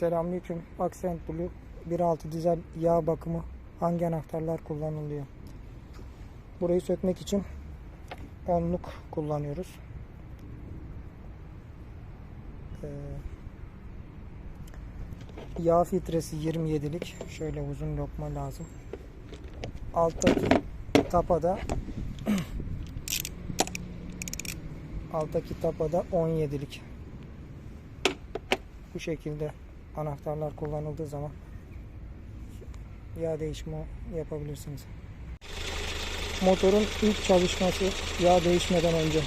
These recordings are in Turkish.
Selamünaleyküm. Accent Blue 1.6 dizel yağ bakımı hangi anahtarlar kullanılıyor? Burayı sökmek için onluk kullanıyoruz. Ee, yağ filtresi 27'lik. Şöyle uzun lokma lazım. Alttaki tapada alttaki tapada 17'lik. Bu şekilde anahtarlar kullanıldığı zaman yağ değişimi yapabilirsiniz. Motorun ilk çalışması yağ değişmeden önce.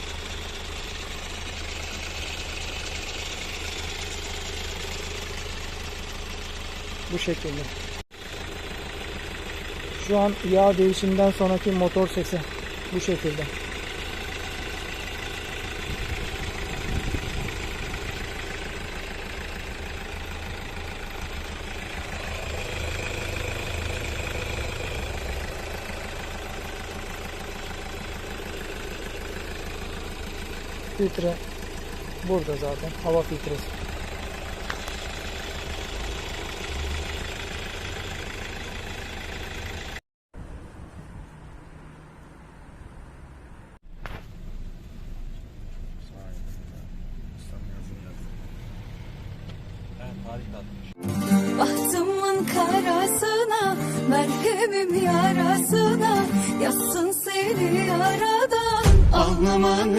Bu şekilde. Şu an yağ değişiminden sonraki motor sesi bu şekilde. Filtre burada zaten. Hava filtresi. Bahtımın karasına, merhemim yarasına Yazsın seni yaradan Alnımın